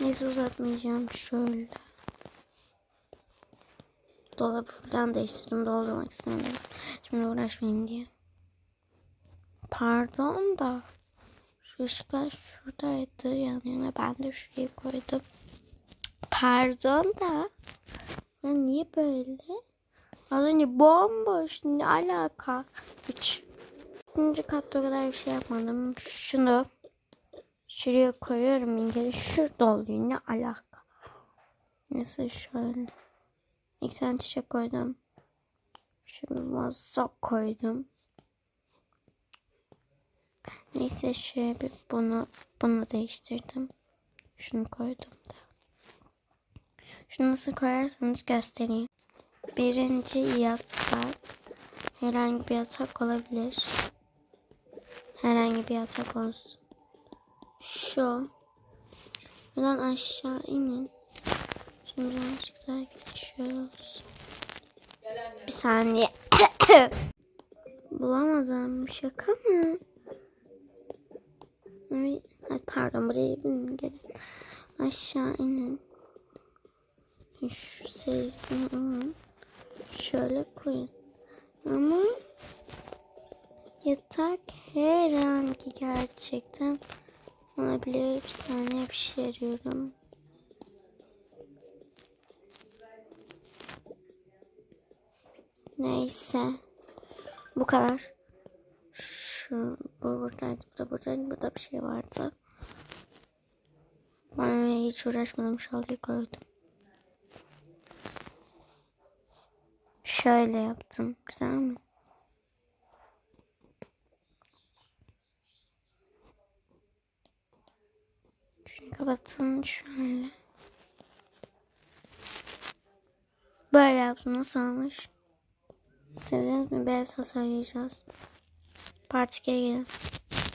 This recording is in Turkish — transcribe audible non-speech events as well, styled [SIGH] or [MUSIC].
Neyse uzatmayacağım. Şöyle. Dolabı falan değiştirdim. Doldurmak istemedim. Şimdi uğraşmayayım diye. Pardon da. Şu ışıklar şuradaydı. Yan yana ben de şuraya koydum. Pardon da. Ya niye böyle? Az önce bomboş. Ne alaka? Hiç. İkinci katta o kadar bir şey yapmadım. Şunu şuraya koyuyorum ingeri. Şurada oluyor. Ne alaka? Mesela şöyle. İki tane çiçek koydum. Şimdi masa koydum. Neyse şöyle bunu bunu değiştirdim. Şunu koydum da. Şunu nasıl koyarsanız göstereyim. Birinci yatak. Herhangi bir yatak olabilir. Herhangi bir yatak olsun. Şu. Buradan aşağı inin. Şimdi birazcık daha geçiyoruz. Bir saniye. [COUGHS] Bulamadım. Şaka mı? Ay, pardon buraya gelin. Aşağı inin. Şu serisini alın. Şöyle koyun. Ama yatak herhangi gerçekten olabilir. Bir saniye bir şey arıyorum. Neyse. Bu kadar. Şu bu buradaydı, bu da buradaydı, burada bir şey vardı. Ben hiç uğraşmadım, şalıyı koydum. Şöyle yaptım. Güzel mi? Kapatın şöyle. Böyle yaptım. Nasıl olmuş? Sevdiniz mi? Ev tasarlayacağız. Part 2'ye gelin.